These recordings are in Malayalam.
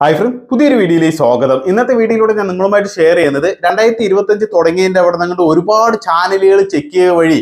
ഹായ് ഫ്രണ്ട് പുതിയൊരു വീഡിയോയിലേക്ക് സ്വാഗതം. ഇന്നത്തെ വീഡിയോയിലൂടെ ഞാൻ നിങ്ങളുമായിട്ട് ഷെയർ ചെയ്യുന്നത് രണ്ടായിരത്തി ഇരുപത്തഞ്ച് തുടങ്ങിയതിന്റെ അവിടെ നിങ്ങൾ ഒരുപാട് ചാനലുകൾ ചെക്ക് ചെയ്യുക വഴി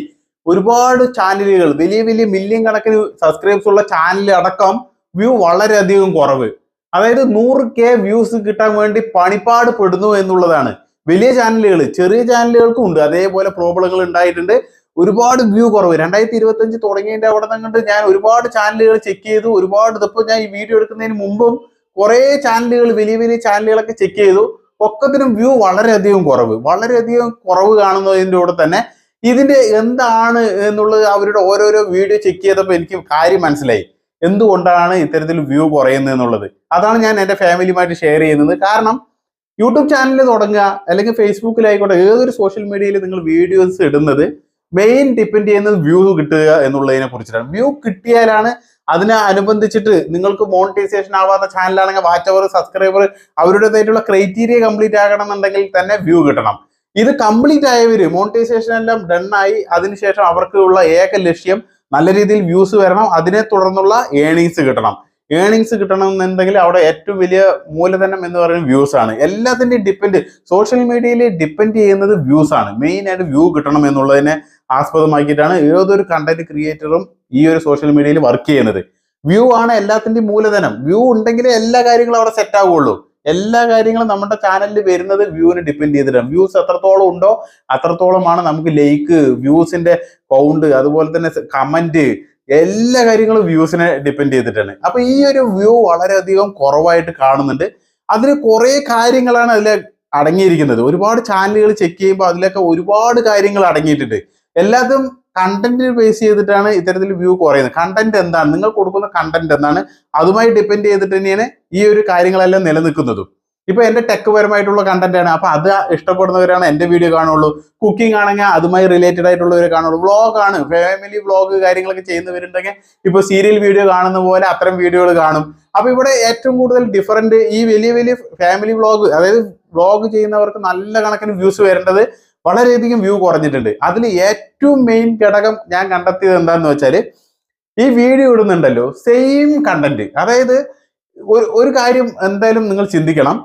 ഒരുപാട് ചാനലുകൾ വലിയ വലിയ മില്യൺ കണക്കിന് സബ്സ്ക്രൈബ്സ് ഉള്ള ചാനൽ അടക്കം വ്യൂ വളരെയധികം കുറവ്. അതായത് നൂറ് കെ വ്യൂസ് കിട്ടാൻ വേണ്ടി പണിപ്പാട് പെടുന്നു എന്നുള്ളതാണ്. വലിയ ചാനലുകൾ ചെറിയ ചാനലുകൾക്കും ഉണ്ട്. അതേപോലെ പ്രോബ്ലങ്ങൾ ഉണ്ടായിട്ടുണ്ട്. ഒരുപാട് വ്യൂ കുറവ്. രണ്ടായിരത്തി ഇരുപത്തഞ്ച് തുടങ്ങിയതിന്റെ അവിടെ നിന്നിട്ട് ഞാൻ ഒരുപാട് ചാനലുകൾ ചെക്ക് ചെയ്തു. ഒരുപാട് ഇതിപ്പോ ഞാൻ ഈ വീഡിയോ എടുക്കുന്നതിന് മുമ്പും കുറെ ചാനലുകൾ വലിയ വലിയ ചാനലുകളൊക്കെ ചെക്ക് ചെയ്തു. ഒക്കത്തിനും വ്യൂ വളരെയധികം കുറവ്. വളരെയധികം കുറവ് കാണുന്നതിന്റെ കൂടെ തന്നെ ഇതിന്റെ എന്താണ് എന്നുള്ളത് അവരുടെ ഓരോരോ വീഡിയോ ചെക്ക് ചെയ്തപ്പോൾ എനിക്ക് കാര്യം മനസ്സിലായി. എന്തുകൊണ്ടാണ് ഇത്തരത്തിൽ വ്യൂ കുറയുന്നത് എന്നുള്ളത്. അതാണ് ഞാൻ എന്റെ ഫാമിലിയുമായിട്ട് ഷെയർ ചെയ്യുന്നത്. കാരണം യൂട്യൂബ് ചാനൽ തുടങ്ങുക അല്ലെങ്കിൽ ഫേസ്ബുക്കിലായിക്കോട്ടെ ഏതൊരു സോഷ്യൽ മീഡിയയിൽ നിങ്ങൾ വീഡിയോസ് ഇടുന്നത് മെയിൻ ഡിപ്പെൻഡ് ചെയ്യുന്നത് വ്യൂ കിട്ടുക എന്നുള്ളതിനെ കുറിച്ചിട്ടാണ്. വ്യൂ കിട്ടിയാലാണ് അതിനെ അനുബന്ധിച്ചിട്ട് നിങ്ങൾക്ക് മോണിറ്റൈസേഷൻ ആവാത്ത ചാനലാണെങ്കിൽ വാച്ച് അവർ സബ്സ്ക്രൈബർ അവരുടേതായിട്ടുള്ള ക്രൈറ്റീരിയ കംപ്ലീറ്റ് ആകണം എന്നുണ്ടെങ്കിൽ തന്നെ വ്യൂ കിട്ടണം. ഇത് കംപ്ലീറ്റ് ആയവര് മോണിറ്റൈസേഷൻ എല്ലാം ഡണ്ണായി അതിനുശേഷം അവർക്കുള്ള ഏക ലക്ഷ്യം നല്ല രീതിയിൽ വ്യൂസ് വരണം അതിനെ തുടർന്നുള്ള ഏണിങ്സ് കിട്ടണം. ഏണിങ്സ് കിട്ടണം എന്നുണ്ടെങ്കിൽ അവിടെ ഏറ്റവും വലിയ മൂലധനം എന്ന് പറയുന്നത് വ്യൂസ് ആണ്. എല്ലാത്തിന്റെയും ഡിപ്പെൻഡ് സോഷ്യൽ മീഡിയയിൽ ഡിപ്പെൻഡ് ചെയ്യുന്നത് വ്യൂസ് ആണ്. മെയിൻ ആയിട്ട് വ്യൂ കിട്ടണം എന്നുള്ളതിനെ ആസ്പദമാക്കിയിട്ടാണ് ഏതൊരു കണ്ടന്റ് ക്രിയേറ്ററും ഈ ഒരു സോഷ്യൽ മീഡിയയിൽ വർക്ക് ചെയ്യുന്നത്. വ്യൂ ആണ് എല്ലാത്തിന്റെയും മൂലധനം. വ്യൂ ഉണ്ടെങ്കിലേ എല്ലാ കാര്യങ്ങളും അവിടെ സെറ്റ് ആവുകയുള്ളൂ. എല്ലാ കാര്യങ്ങളും നമ്മുടെ ചാനലിൽ വരുന്നത് വ്യൂവിനെ ഡിപ്പെൻഡ് ചെയ്തിട്ടാണ്. വ്യൂസ് എത്രത്തോളം ഉണ്ടോ അത്രത്തോളമാണ് നമുക്ക് ലൈക്ക് വ്യൂസിന്റെ കൗണ്ട് അതുപോലെ തന്നെ കമന്റ് എല്ലാ കാര്യങ്ങളും വ്യൂസിനെ ഡിപ്പെൻഡ് ചെയ്തിട്ടാണ്. അപ്പൊ ഈ ഒരു വ്യൂ വളരെയധികം കുറവായിട്ട് കാണുന്നുണ്ട്. അതിന് കുറെ കാര്യങ്ങളാണ് അതിലെ അടങ്ങിയിരിക്കുന്നത്. ഒരുപാട് ചാനലുകൾ ചെക്ക് ചെയ്യുമ്പോൾ അതിലൊക്കെ ഒരുപാട് കാര്യങ്ങൾ അടങ്ങിയിട്ടുണ്ട്. എല്ലാത്തും കണ്ടന്റ് ബേസ് ചെയ്തിട്ടാണ് ഇത്തരത്തിൽ വ്യൂ കുറയുന്നത്. കണ്ടന്റ് എന്താണ്? നിങ്ങൾ കൊടുക്കുന്ന കണ്ടന്റ് എന്താണ്? അതുമായി ഡിപ്പെൻഡ് ചെയ്തിട്ട് തന്നെയാണ് ഈ ഒരു കാര്യങ്ങളെല്ലാം നിലനിൽക്കുന്നതും. ഇപ്പൊ എന്റെ ടെക് പരമായിട്ടുള്ള കണ്ടന്റ് ആണ്. അപ്പൊ അത് ഇഷ്ടപ്പെടുന്നവരാണ് എന്റെ വീഡിയോ കാണുള്ളൂ. കുക്കിംഗ് ആണെങ്കിൽ അതുമായി റിലേറ്റഡ് ആയിട്ടുള്ളവരെ കാണുള്ളൂ. വ്ളോഗ് ആണ്. ഫാമിലി വ്ളോഗ് കാര്യങ്ങളൊക്കെ ചെയ്യുന്നവരുണ്ടെങ്കിൽ ഇപ്പൊ സീരിയൽ വീഡിയോ കാണുന്ന പോലെ അത്തരം വീഡിയോകൾ കാണും. അപ്പൊ ഇവിടെ ഏറ്റവും കൂടുതൽ ഡിഫറന്റ് ഈ വലിയ വലിയ ഫാമിലി വ്ളോഗ് അതായത് വ്ളോഗ് ചെയ്യുന്നവർക്ക് നല്ല കണക്കിന് വ്യൂസ് വരേണ്ടത് വളരെയധികം വ്യൂ കുറഞ്ഞിട്ടുണ്ട്. അതിൽ ഏറ്റവും മെയിൻ ഘടകം ഞാൻ കണ്ടെത്തിയത് എന്താണെന്ന് വെച്ചാൽ ഈ വീഡിയോ ഇടുന്നുണ്ടല്ലോ സെയിം കണ്ടന്റ് അതായത് ഒരു ഒരു കാര്യം എന്തായാലും നിങ്ങൾ ചിന്തിക്കണം.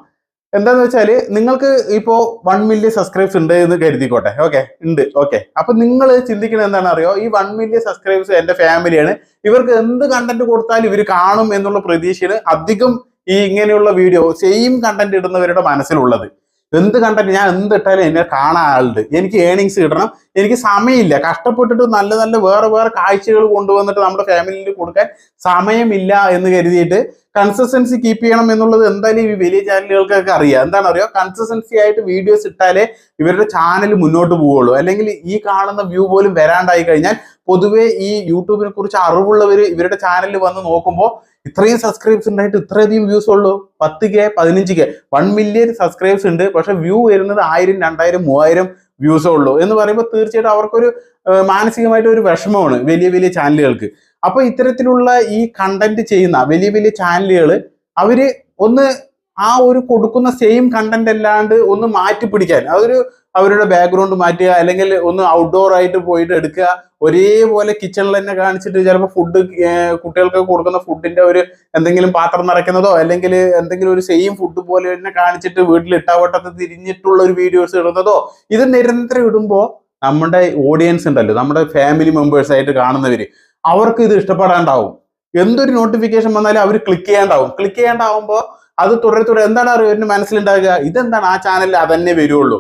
എന്താന്ന് വെച്ചാൽ നിങ്ങൾക്ക് ഇപ്പോ വൺ മില്യൺ സബ്സ്ക്രൈബ്സ് ഉണ്ട് എന്ന് കരുതിക്കോട്ടെ. ഓക്കെ ഉണ്ട്. ഓക്കെ അപ്പൊ നിങ്ങൾ ചിന്തിക്കുന്നത് എന്താണ് അറിയോ? ഈ വൺ മില്യൺ സബ്സ്ക്രൈബ്സ് എന്റെ ഫാമിലിയാണ് ഇവർക്ക് എന്ത് കണ്ടന്റ് കൊടുത്താലും ഇവർ കാണും എന്നുള്ള പ്രതീക്ഷയാണ് അധികം ഈ ഇങ്ങനെയുള്ള വീഡിയോ സെയിം കണ്ടന്റ് ഇടുന്നവരുടെ മനസ്സിലുള്ളത്. എന്ത് കണ്ടന്റ് ഞാൻ എന്ത് ഇട്ടാലും എന്നെ കാണാൻ ആളുണ്ട്. എനിക്ക് ഏണിങ്സ് കിട്ടണം. എനിക്ക് സമയമില്ല. കഷ്ടപ്പെട്ടിട്ട് നല്ല നല്ല വേറെ വേറെ കാഴ്ചകൾ കൊണ്ടുവന്നിട്ട് നമ്മുടെ ഫാമിലിയിൽ കൊടുക്കാൻ സമയമില്ല എന്ന് കരുതിയിട്ട് കൺസിസ്റ്റൻസി കീപ്പ് ചെയ്യണം എന്നുള്ളത് എന്തായാലും ഈ വലിയ ചാനലുകൾക്കൊക്കെ അറിയാം. എന്താണ് അറിയോ കൺസിസ്റ്റൻസി ആയിട്ട് വീഡിയോസ് ഇട്ടാലേ ഇവരുടെ ചാനൽ മുന്നോട്ട് പോവുള്ളൂ അല്ലെങ്കിൽ ഈ കാണുന്ന വ്യൂ പോലും വരാണ്ടായി കഴിഞ്ഞാൽ പൊതുവേ ഈ യൂട്യൂബിനെ കുറിച്ച് അറിവുള്ളവർ ഇവരുടെ ചാനലിൽ വന്ന് നോക്കുമ്പോൾ ഇത്രയും സബ്സ്ക്രൈബ്സ് ഉണ്ടായിട്ട് ഇത്രയധികം വ്യൂസ് ഉള്ളൂ. പത്ത് കെ പതിനഞ്ച് കെ വൺ മില്യൺ സബ്സ്ക്രൈബ്സ് ഉണ്ട്. പക്ഷെ വ്യൂ വരുന്നത് ആയിരം രണ്ടായിരം മൂവായിരം വ്യൂസേ ഉള്ളൂ എന്ന് പറയുമ്പോൾ തീർച്ചയായിട്ടും അവർക്കൊരു മാനസികമായിട്ട് ഒരു വിഷമമാണ് വലിയ വലിയ ചാനലുകൾക്ക്. അപ്പോൾ ഇത്തരത്തിലുള്ള ഈ കണ്ടന്റ് ചെയ്യുന്ന വലിയ വലിയ ചാനലുകൾ അവർ ഒന്ന് ആ ഒരു കൊടുക്കുന്ന സെയിം കണ്ടന്റ് അല്ലാണ്ട് ഒന്ന് മാറ്റി പിടിക്കാൻ. അതൊരു അവരുടെ ബാക്ക്ഗ്രൗണ്ട് മാറ്റുക അല്ലെങ്കിൽ ഒന്ന് ഔട്ട്ഡോർ ആയിട്ട് പോയിട്ട് എടുക്കുക. ഒരേപോലെ കിച്ചണിൽ തന്നെ കാണിച്ചിട്ട് ചിലപ്പോൾ ഫുഡ് കുട്ടികൾക്ക് കൊടുക്കുന്ന ഫുഡിന്റെ ഒരു എന്തെങ്കിലും പാത്രം നിറയ്ക്കുന്നതോ അല്ലെങ്കിൽ എന്തെങ്കിലും ഒരു സെയിം ഫുഡ് പോലെ തന്നെ കാണിച്ചിട്ട് വീട്ടിൽ ഇട്ടാവട്ടത്ത് തിരിഞ്ഞിട്ടുള്ള ഒരു വീഡിയോസ് ഇടുന്നതോ ഇത് നിരന്തരം ഇടുമ്പോൾ നമ്മുടെ ഓഡിയൻസ് ഉണ്ടല്ലോ നമ്മുടെ ഫാമിലി മെമ്പേഴ്സ് ആയിട്ട് കാണുന്നവർ അവർക്ക് ഇത് ഇഷ്ടപ്പെടാണ്ടാവും. എന്തൊരു നോട്ടിഫിക്കേഷൻ വന്നാലും അവർ ക്ലിക്ക് ചെയ്യാണ്ടാവും. ക്ലിക്ക് ചെയ്യാണ്ടാവുമ്പോൾ അത് തുടരെ തുടരെ എന്താണ് അവരുടെ മനസ്സിലുണ്ടാകുക ഇതെന്താണ്? ആ ചാനലിൽ അതന്നെ വരുള്ളൂ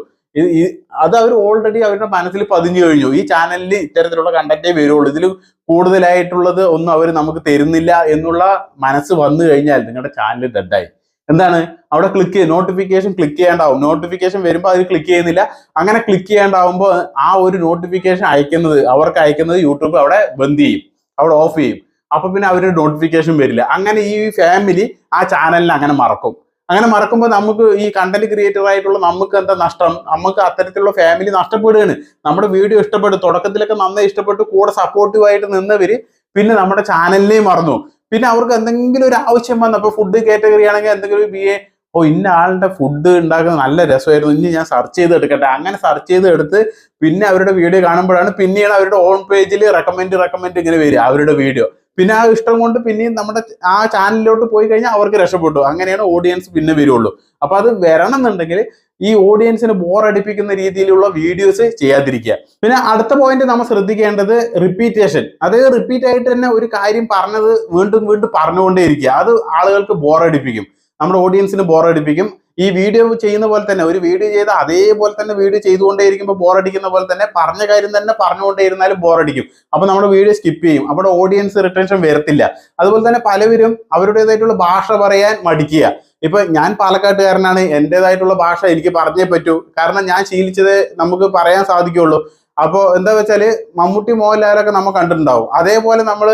അത് അവർ ഓൾറെഡി അവരുടെ മനസ്സിൽ പതിഞ്ഞു കഴിഞ്ഞു. ഈ ചാനലിൽ ഇത്തരത്തിലുള്ള കണ്ടന്റേ വരുള്ളൂ ഇതിൽ കൂടുതലായിട്ടുള്ളത് ഒന്നും അവർ നമുക്ക് തരുന്നില്ല എന്നുള്ള മനസ്സ് വന്നു കഴിഞ്ഞാൽ നിങ്ങളുടെ ചാനൽ ഡെഡായി എന്താണ്? അവിടെ ക്ലിക്ക് ചെയ്ത് നോട്ടിഫിക്കേഷൻ ക്ലിക്ക് ചെയ്യേണ്ടാവും. നോട്ടിഫിക്കേഷൻ വരുമ്പോൾ അത് ക്ലിക്ക് ചെയ്യുന്നില്ല. അങ്ങനെ ക്ലിക്ക് ചെയ്യേണ്ടാവുമ്പോൾ ആ ഒരു നോട്ടിഫിക്കേഷൻ അയക്കുന്നത് അവർക്ക് അയക്കുന്നത് യൂട്യൂബ് അവിടെ ബന്ദ് ചെയ്യും. അവിടെ ഓഫ് ചെയ്യും. അപ്പൊ പിന്നെ അവരുടെ നോട്ടിഫിക്കേഷൻ വരില്ല. അങ്ങനെ ഈ ഫാമിലി ആ ചാനലിനെ അങ്ങനെ മറക്കും. അങ്ങനെ മറക്കുമ്പോൾ നമുക്ക് ഈ കണ്ടന്റ് ക്രിയേറ്റർ ആയിട്ടുള്ള നമുക്ക് എന്താ നഷ്ടം? നമുക്ക് അത്തരത്തിലുള്ള ഫാമിലി നഷ്ടപ്പെടുകയാണ്. നമ്മുടെ വീഡിയോ ഇഷ്ടപ്പെട്ടു തുടക്കത്തിലൊക്കെ നന്നായി ഇഷ്ടപ്പെട്ടു കൂടെ സപ്പോർട്ടീവ് ആയിട്ട് നിന്നവര് പിന്നെ നമ്മുടെ ചാനലിനെയും മറന്നു. പിന്നെ അവർക്ക് എന്തെങ്കിലും ഒരു ആവശ്യം വന്നപ്പോൾ ഫുഡ് കാറ്റഗറി ആണെങ്കിൽ എന്തെങ്കിലും ബി എ ഓ ഇന്ന ആളുടെ ഫുഡ് ഉണ്ടാക്കുന്ന നല്ല രസമായിരുന്നു ഇനി ഞാൻ സെർച്ച് ചെയ്ത് എടുക്കട്ടെ. അങ്ങനെ സെർച്ച് ചെയ്ത് എടുത്ത് പിന്നെ അവരുടെ വീഡിയോ കാണുമ്പോഴാണ് പിന്നീട് അവരുടെ ഓൺ പേജിൽ റെക്കമെൻഡ് റെക്കമെൻഡ് ഇങ്ങനെ വരിക അവരുടെ വീഡിയോ പിന്നെ ആ ഇഷ്ടം കൊണ്ട് പിന്നെയും നമ്മുടെ ആ ചാനലിലോട്ട് പോയി കഴിഞ്ഞാൽ അവർക്ക് രക്ഷപ്പെട്ടു. അങ്ങനെയാണ് ഓഡിയൻസ് പിന്നെ വരുള്ളൂ. അപ്പൊ അത് വരണം എന്നുണ്ടെങ്കിൽ ഈ ഓഡിയൻസിന് ബോറടിപ്പിക്കുന്ന രീതിയിലുള്ള വീഡിയോസ് ചെയ്യാതിരിക്കുക. പിന്നെ അടുത്ത പോയിന്റ് നമ്മൾ ശ്രദ്ധിക്കേണ്ടത് റിപ്പീറ്റേഷൻ അതായത് റിപ്പീറ്റ് ആയിട്ട് തന്നെ ഒരു കാര്യം പറഞ്ഞത് വീണ്ടും വീണ്ടും പറഞ്ഞുകൊണ്ടേയിരിക്കുക. അത് ആളുകൾക്ക് ബോറടിപ്പിക്കും നമ്മുടെ ഓഡിയൻസിന് ബോർ അടിപ്പിക്കും. ഈ വീഡിയോ ചെയ്യുന്ന പോലെ തന്നെ ഒരു വീഡിയോ ചെയ്ത അതേപോലെ തന്നെ വീഡിയോ ചെയ്തുകൊണ്ടേയിരിക്കുമ്പോൾ ബോർ അടിക്കുന്ന പോലെ തന്നെ പറഞ്ഞ കാര്യം തന്നെ പറഞ്ഞുകൊണ്ടേയിരുന്നാലും ബോർ അടിക്കും. അപ്പൊ നമ്മുടെ വീഡിയോ സ്കിപ്പ് ചെയ്യും. അവിടെ ഓഡിയൻസ് റിട്ടൻഷൻ വരത്തില്ല. അതുപോലെ തന്നെ പലവരും അവരുടേതായിട്ടുള്ള ഭാഷ പറയാൻ മടിക്കുക. ഇപ്പൊ ഞാൻ പാലക്കാട്ടുകാരനാണ്. എന്റേതായിട്ടുള്ള ഭാഷ എനിക്ക് പറഞ്ഞേ പറ്റൂ. കാരണം ഞാൻ ശീലിച്ചത് നമുക്ക് പറയാൻ സാധിക്കുള്ളൂ അപ്പോ എന്താ വെച്ചാൽ മമ്മൂട്ടി മോഹൻലാലൊക്കെ നമ്മൾ കണ്ടിട്ടുണ്ടാവും. അതേപോലെ നമ്മൾ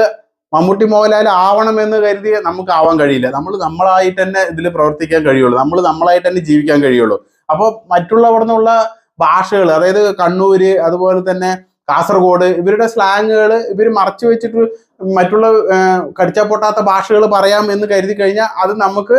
മമ്മൂട്ടി മോഹൻലാൽ എന്ന് കരുതി നമുക്ക് ആവാൻ കഴിയില്ല. നമ്മൾ നമ്മളായിട്ട് തന്നെ ഇതിൽ പ്രവർത്തിക്കാൻ കഴിയുള്ളൂ. നമ്മൾ നമ്മളായിട്ട് തന്നെ ജീവിക്കാൻ കഴിയുള്ളൂ. അപ്പോൾ മറ്റുള്ളവിടെ നിന്നുള്ള ഭാഷകൾ അതായത് കണ്ണൂര് അതുപോലെ തന്നെ കാസർഗോഡ് ഇവരുടെ സ്ലാങ്ങുകൾ ഇവർ മറച്ചു വെച്ചിട്ട് മറ്റുള്ള കടിച്ചാൽ പൊട്ടാത്ത ഭാഷകൾ പറയാം എന്ന് കരുതി കഴിഞ്ഞാൽ അത് നമുക്ക്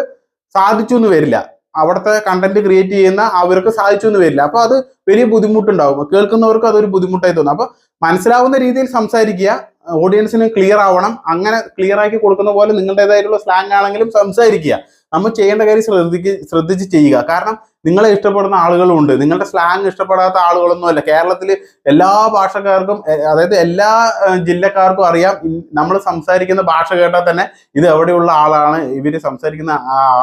സാധിച്ചു എന്ന് വരില്ല. അവിടുത്തെ കണ്ടന്റ് ക്രിയേറ്റ് ചെയ്യുന്ന അവർക്ക് സാധിച്ചു എന്ന് വരില്ല. അപ്പൊ അത് വലിയ ബുദ്ധിമുട്ടുണ്ടാവും. കേൾക്കുന്നവർക്ക് അതൊരു ബുദ്ധിമുട്ടായി തോന്നും. അപ്പൊ മനസ്സിലാവുന്ന രീതിയിൽ സംസാരിക്കുക ഓഡിയൻസിന് ക്ലിയർ ആവണം. അങ്ങനെ ക്ലിയർ ആക്കി കൊടുക്കുന്ന പോലെ നിങ്ങളുടേതായിട്ടുള്ള സ്ലാങ് ആണെങ്കിലും സംസാരിക്കുക. നമ്മൾ ചെയ്യേണ്ട കാര്യം ശ്രദ്ധിക്ക് ശ്രദ്ധിച്ച് ചെയ്യുക. കാരണം നിങ്ങളെ ഇഷ്ടപ്പെടുന്ന ആളുകളുമുണ്ട് നിങ്ങളുടെ സ്ലാങ് ഇഷ്ടപ്പെടാത്ത ആളുകളൊന്നും അല്ല കേരളത്തിൽ എല്ലാ ഭാഷക്കാർക്കും അതായത് എല്ലാ ജില്ലക്കാർക്കും അറിയാം. നമ്മൾ സംസാരിക്കുന്ന ഭാഷ കേട്ടാൽ തന്നെ ഇത് എവിടെയുള്ള ആളാണ്. ഇവർ സംസാരിക്കുന്ന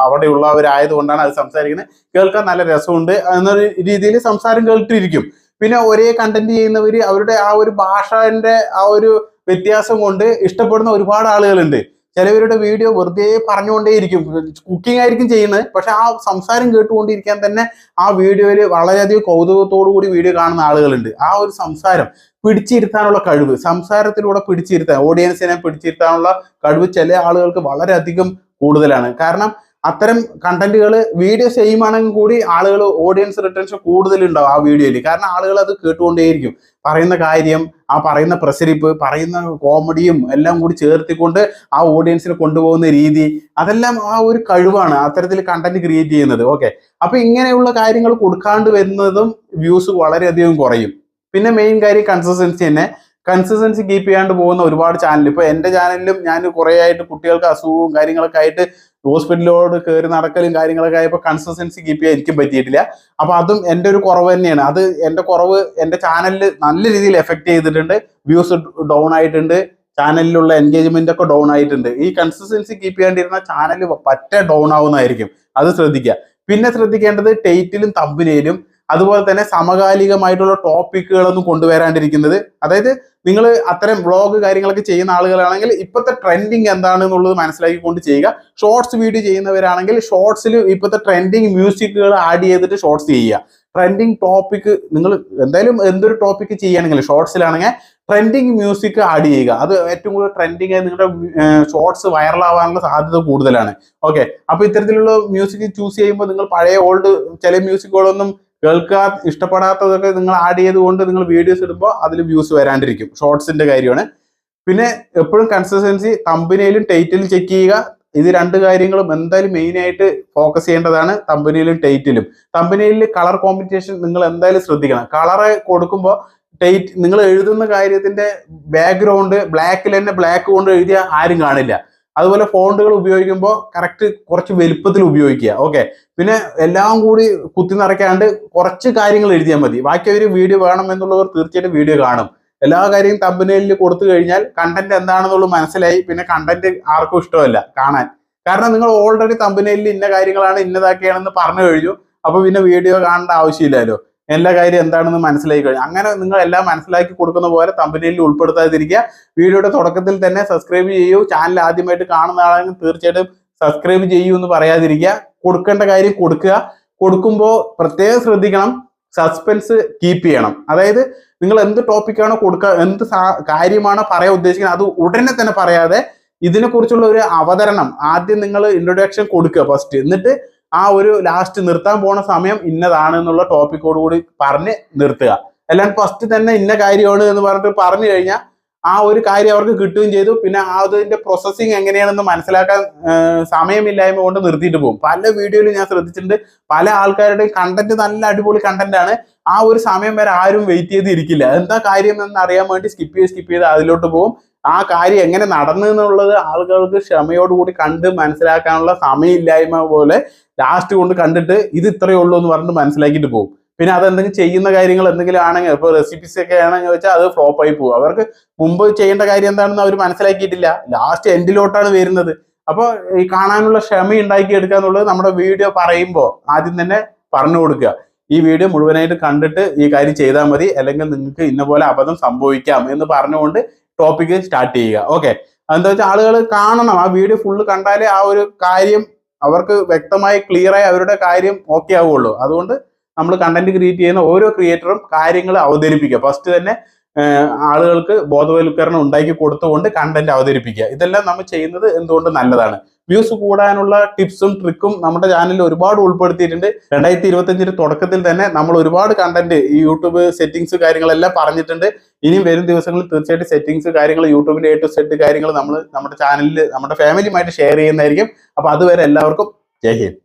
അവിടെയുള്ളവരായതുകൊണ്ടാണ് അത് സംസാരിക്കുന്നത്. കേൾക്കാൻ നല്ല രസമുണ്ട്. എന്നൊരു രീതിയിൽ സംസാരം കേട്ടിരിക്കും. പിന്നെ ഒരേ കണ്ടന്റ് ചെയ്യുന്നവര് അവരുടെ ആ ഒരു ഭാഷന്റെ ആ ഒരു വ്യത്യാസം കൊണ്ട് ഇഷ്ടപ്പെടുന്ന ഒരുപാട് ആളുകളുണ്ട്. ചിലവരുടെ വീഡിയോ വെറുതെ പറഞ്ഞുകൊണ്ടേയിരിക്കും. കുക്കിംഗ് ആയിരിക്കും ചെയ്യുന്നത്. പക്ഷെ ആ സംസാരം കേട്ടുകൊണ്ടിരിക്കാൻ തന്നെ ആ വീഡിയോയിൽ വളരെയധികം കൗതുകത്തോടു കൂടി വീഡിയോ കാണുന്ന ആളുകളുണ്ട്. ആ ഒരു സംസാരം പിടിച്ചിരുത്താനുള്ള കഴിവ് സംസാരത്തിലൂടെ പിടിച്ചിരുത്താൻ ഓഡിയൻസിനെ പിടിച്ചിരുത്താനുള്ള കഴിവ് ചില ആളുകൾക്ക് വളരെയധികം കൂടുതലാണ്. കാരണം അത്തരം കണ്ടന്റുകൾ വീഡിയോ സെയിം ആണെങ്കിൽ കൂടി ആളുകൾ ഓഡിയൻസ് റിട്ടൻഷൻ കൂടുതലുണ്ടാവും ആ വീഡിയോയിൽ കാരണം ആളുകൾ അത് കേട്ടുകൊണ്ടേയിരിക്കും. പറയുന്ന കാര്യം ആ പറയുന്ന പ്രസരിപ്പ് പറയുന്ന കോമഡിയും എല്ലാം കൂടി ചേർത്തിക്കൊണ്ട് ആ ഓഡിയൻസിനെ കൊണ്ടുപോകുന്ന രീതി അതെല്ലാം ആ ഒരു കഴിവാണ് അത്തരത്തിൽ കണ്ടന്റ് ക്രിയേറ്റ് ചെയ്യുന്നത്. ഓക്കെ അപ്പൊ ഇങ്ങനെയുള്ള കാര്യങ്ങൾ കൊടുക്കാണ്ട് വരുന്നതും വ്യൂസ് വളരെയധികം കുറയും. പിന്നെ മെയിൻ കാര്യം കൺസിസ്റ്റൻസി തന്നെ. കൺസിസ്റ്റൻസി കീപ്പ് ചെയ്യാണ്ട് പോകുന്ന ഒരുപാട് ചാനൽ ഇപ്പൊ എന്റെ ചാനലിലും ഞാൻ കുറെ ആയിട്ട് കുട്ടികൾക്ക് അസുഖവും കാര്യങ്ങളൊക്കെ ആയിട്ട് ഹോസ്പിറ്റലിലോട് കയറി നടക്കലും കാര്യങ്ങളൊക്കെ ആയപ്പോൾ കൺസിസ്റ്റൻസി കീപ്പ് ചെയ്യാൻ എനിക്കും പറ്റിയിട്ടില്ല. അപ്പൊ അതും എന്റെ ഒരു കുറവ് തന്നെയാണ്. അത് എന്റെ കുറവ് എന്റെ ചാനലിൽ നല്ല രീതിയിൽ എഫക്ട് ചെയ്തിട്ടുണ്ട്. വ്യൂസ് ഡൗൺ ആയിട്ടുണ്ട്. ചാനലിലുള്ള എൻഗേജ്മെന്റ് ഒക്കെ ഡൗൺ ആയിട്ടുണ്ട്. ഈ കൺസിസ്റ്റൻസി കീപ്പ് ചെയ്യാണ്ടിരുന്ന ചാനൽ പറ്റ ഡൗൺ ആവുന്നതായിരിക്കും. അത് ശ്രദ്ധിക്കുക. പിന്നെ ശ്രദ്ധിക്കേണ്ടത് ടൈറ്റിലും തമ്പിനയിലും അതുപോലെ തന്നെ സമകാലികമായിട്ടുള്ള ടോപ്പിക്കുകളൊന്നും കൊണ്ടുവരാണ്ടിരിക്കുന്നത്. അതായത് നിങ്ങൾ അത്തരം വ്ളോഗ് കാര്യങ്ങളൊക്കെ ചെയ്യുന്ന ആളുകളാണെങ്കിൽ ഇപ്പോഴത്തെ ട്രെൻഡിങ് എന്താണെന്നുള്ളത് മനസ്സിലാക്കിക്കൊണ്ട് ചെയ്യുക. ഷോർട്സ് വീഡിയോ ചെയ്യുന്നവരാണെങ്കിൽ ഷോർട്സിൽ ഇപ്പോഴത്തെ ട്രെൻഡിങ് മ്യൂസിക്കുകൾ ആഡ് ചെയ്തിട്ട് ഷോർട്സ് ചെയ്യുക. ട്രെൻഡിങ് ടോപ്പിക് നിങ്ങൾ എന്തായാലും എന്തൊരു ടോപ്പിക്ക് ചെയ്യുകയാണെങ്കിൽ ഷോർട്സിലാണെങ്കിൽ ട്രെൻഡിങ് മ്യൂസിക് ആഡ് ചെയ്യുക. അത് ഏറ്റവും കൂടുതൽ ട്രെൻഡിങ് ആയി നിങ്ങളുടെ ഷോർട്സ് വൈറലാവാനുള്ള സാധ്യത കൂടുതലാണ്. ഓക്കെ അപ്പൊ ഇത്തരത്തിലുള്ള മ്യൂസിക് ചൂസ് ചെയ്യുമ്പോൾ നിങ്ങൾ പഴയ ഓൾഡ് ചില മ്യൂസിക്കുകളൊന്നും കേൾക്കാൻ ഇഷ്ടപ്പെടാത്തതൊക്കെ നിങ്ങൾ ആഡ് ചെയ്തുകൊണ്ട് നിങ്ങൾ വീഡിയോസ് ഇടുമ്പോൾ അതിൽ വ്യൂസ് വരാണ്ടിരിക്കും. ഷോർട്സിന്റെ കാര്യമാണ്. പിന്നെ എപ്പോഴും കൺസിസ്റ്റൻസി തമ്പനിയിലും ടൈറ്റിലും ചെക്ക് ചെയ്യുക. ഇത് രണ്ട് കാര്യങ്ങളും എന്തായാലും മെയിൻ ആയിട്ട് ഫോക്കസ് ചെയ്യേണ്ടതാണ് തമ്പനിയിലും ടൈറ്റിലും തമ്പനിയിൽ കളർ കോമ്പിറ്റേഷൻ നിങ്ങൾ എന്തായാലും ശ്രദ്ധിക്കണം. കളറ് കൊടുക്കുമ്പോൾ ടൈറ്റ് നിങ്ങൾ എഴുതുന്ന കാര്യത്തിന്റെ ബാക്ക്ഗ്രൗണ്ട് ബ്ലാക്കിൽ തന്നെ ബ്ലാക്ക് കൊണ്ട് എഴുതിയ ആരും കാണില്ല. അതുപോലെ ഫോണ്ടുകൾ ഉപയോഗിക്കുമ്പോൾ കറക്റ്റ് കുറച്ച് വലുപ്പത്തിൽ ഉപയോഗിക്കുക. ഓക്കെ പിന്നെ എല്ലാം കൂടി കുത്തി നിറയ്ക്കാണ്ട് കുറച്ച് കാര്യങ്ങൾ എഴുതിയാൽ മതി. ബാക്കി ഒരു വീഡിയോ വേണം എന്നുള്ളവർ തീർച്ചയായിട്ടും വീഡിയോ കാണും. എല്ലാ കാര്യവും തമ്പനയിൽ കൊടുത്തു കഴിഞ്ഞാൽ കണ്ടന്റ് എന്താണെന്നുള്ളത് മനസ്സിലായി. പിന്നെ കണ്ടന്റ് ആർക്കും ഇഷ്ടമല്ല കാണാൻ. കാരണം നിങ്ങൾ ഓൾറെഡി തമ്പനയിൽ ഇന്ന കാര്യങ്ങളാണ് ഇന്നതാക്കിയാണെന്ന് പറഞ്ഞു കഴിഞ്ഞു. അപ്പൊ പിന്നെ വീഡിയോ കാണേണ്ട ആവശ്യമില്ലല്ലോ. എല്ലാ കാര്യം എന്താണെന്ന് മനസ്സിലാക്കി കഴിഞ്ഞു. അങ്ങനെ നിങ്ങൾ എല്ലാം മനസ്സിലാക്കി കൊടുക്കുന്ന പോലെ തമ്പനിയിൽ ഉൾപ്പെടുത്താതിരിക്കുക. വീഡിയോയുടെ തുടക്കത്തിൽ തന്നെ സബ്സ്ക്രൈബ് ചെയ്യൂ. ചാനൽ ആദ്യമായിട്ട് കാണുന്ന ആളാണെങ്കിൽ തീർച്ചയായിട്ടും സബ്സ്ക്രൈബ് ചെയ്യൂ എന്ന് പറയാതിരിക്കുക. കൊടുക്കേണ്ട കാര്യം കൊടുക്കുക. കൊടുക്കുമ്പോൾ പ്രത്യേകം ശ്രദ്ധിക്കണം. സസ്പെൻസ് കീപ്പ് ചെയ്യണം. അതായത് നിങ്ങൾ എന്ത് ടോപ്പിക്കാണോ കൊടുക്കുക എന്ത് കാര്യമാണ് പറയാൻ ഉദ്ദേശിക്കുന്നത് അത് ഉടനെ തന്നെ പറയാതെ ഇതിനെക്കുറിച്ചുള്ള ഒരു അവതരണം ആദ്യം നിങ്ങൾ ഇൻട്രൊഡക്ഷൻ കൊടുക്കുക ഫസ്റ്റ് എന്നിട്ട് ആ ഒരു ലാസ്റ്റ് നിർത്താൻ പോണ സമയം ഇന്നതാണ് എന്നുള്ള ടോപ്പിക്കോട് കൂടി പറഞ്ഞ് നിർത്തുക. അല്ലാണ്ട് ഫസ്റ്റ് തന്നെ ഇന്ന കാര്യമാണ് എന്ന് പറഞ്ഞിട്ട് പറഞ്ഞു കഴിഞ്ഞാൽ ആ ഒരു കാര്യം അവർക്ക് കിട്ടുകയും ചെയ്തു. പിന്നെ അതിന്റെ പ്രോസസ്സിങ് എങ്ങനെയാണെന്ന് മനസ്സിലാക്കാൻ സമയമില്ലായ്മ കൊണ്ട് നിർത്തിയിട്ട് പോകും. പല വീഡിയോയിലും ഞാൻ ശ്രദ്ധിച്ചിട്ടുണ്ട്. പല ആൾക്കാരുടെയും കണ്ടന്റ് നല്ല അടിപൊളി കണ്ടന്റ് ആണ്. ആ ഒരു സമയം വരെ ആരും വെയിറ്റ് ചെയ്ത് ഇരിക്കില്ല എന്താ കാര്യം എന്ന് അറിയാൻ വേണ്ടി സ്കിപ്പ് ചെയ്ത് സ്കിപ്പ് ചെയ്ത് അതിലോട്ട് പോകും. ആ കാര്യം എങ്ങനെ നടന്നു എന്നുള്ളത് ആളുകൾക്ക് ക്ഷമയോടുകൂടി കണ്ട് മനസ്സിലാക്കാനുള്ള സമയമില്ലായ്മ പോലെ ലാസ്റ്റ് കൊണ്ട് കണ്ടിട്ട് ഇത് ഇത്രയേ ഉള്ളൂ എന്ന് പറഞ്ഞിട്ട് മനസ്സിലാക്കിയിട്ട് പോകും. പിന്നെ അതെന്തെങ്കിലും ചെയ്യുന്ന കാര്യങ്ങൾ എന്തെങ്കിലും ആണെങ്കിൽ ഇപ്പോൾ റെസിപ്പീസ് ഒക്കെ ആണെങ്കിൽ വെച്ചാൽ അത് ഫ്ലോപ്പ് ആയി പോകും. അവർക്ക് മുമ്പ് ചെയ്യേണ്ട കാര്യം എന്താണെന്ന് അവർ മനസ്സിലാക്കിയിട്ടില്ല. ലാസ്റ്റ് എൻഡിലോട്ടാണ് വരുന്നത്. അപ്പോൾ ഈ കാണാനുള്ള ക്ഷമ ഉണ്ടാക്കി എടുക്കുക എന്നുള്ളത് നമ്മുടെ വീഡിയോ പറയുമ്പോൾ ആദ്യം തന്നെ പറഞ്ഞു കൊടുക്കുക. ഈ വീഡിയോ മുഴുവനായിട്ട് കണ്ടിട്ട് ഈ കാര്യം ചെയ്താൽ മതി. അല്ലെങ്കിൽ നിങ്ങൾക്ക് ഇന്ന പോലെ അബദ്ധം സംഭവിക്കാം എന്ന് പറഞ്ഞുകൊണ്ട് ടോപ്പിക് സ്റ്റാർട്ട് ചെയ്യുക. ഓക്കെ എന്താ വെച്ചാൽ ആളുകൾ കാണണം. ആ വീഡിയോ ഫുള്ള് കണ്ടാലേ ആ ഒരു കാര്യം അവർക്ക് വ്യക്തമായി ക്ലിയർ ആയി അവരുടെ കാര്യം ഓക്കെ ആവുള്ളൂ. അതുകൊണ്ട് നമ്മൾ കണ്ടന്റ് ക്രിയേറ്റ് ചെയ്യുന്ന ഓരോ ക്രിയേറ്ററും കാര്യങ്ങൾ അവതരിപ്പിക്കുക. ഫസ്റ്റ് തന്നെ ആളുകൾക്ക് ബോധവൽക്കരണം ഉണ്ടാക്കി കൊടുത്തുകൊണ്ട് കണ്ടന്റ് അവതരിപ്പിക്കുക. ഇതെല്ലാം നമ്മൾ ചെയ്യുന്നത് എന്തുകൊണ്ട് നല്ലതാണ്? വ്യൂസ് കൂടാനുള്ള ടിപ്സും ട്രിക്കും നമ്മുടെ ചാനലിൽ ഒരുപാട് ഉൾപ്പെടുത്തിയിട്ടുണ്ട്. രണ്ടായിരത്തി ഇരുപത്തഞ്ചിന്റെ തുടക്കത്തിൽ തന്നെ നമ്മൾ ഒരുപാട് കണ്ടന്റ് ഈ യൂട്യൂബ് സെറ്റിംഗ്സ് കാര്യങ്ങളെല്ലാം പറഞ്ഞിട്ടുണ്ട്. ഇനിയും വരും ദിവസങ്ങളിൽ തീർച്ചയായിട്ടും സെറ്റിംഗ്സ് കാര്യങ്ങൾ യൂട്യൂബിന്റെ എ ടു സെറ്റ് കാര്യങ്ങൾ നമ്മൾ നമ്മുടെ ചാനലിൽ നമ്മുടെ ഫാമിലിയുമായിട്ട് ഷെയർ ചെയ്യുന്നതായിരിക്കും. അപ്പൊ അതുവരെ എല്ലാവർക്കും ജയ് ഹിന്ദ്.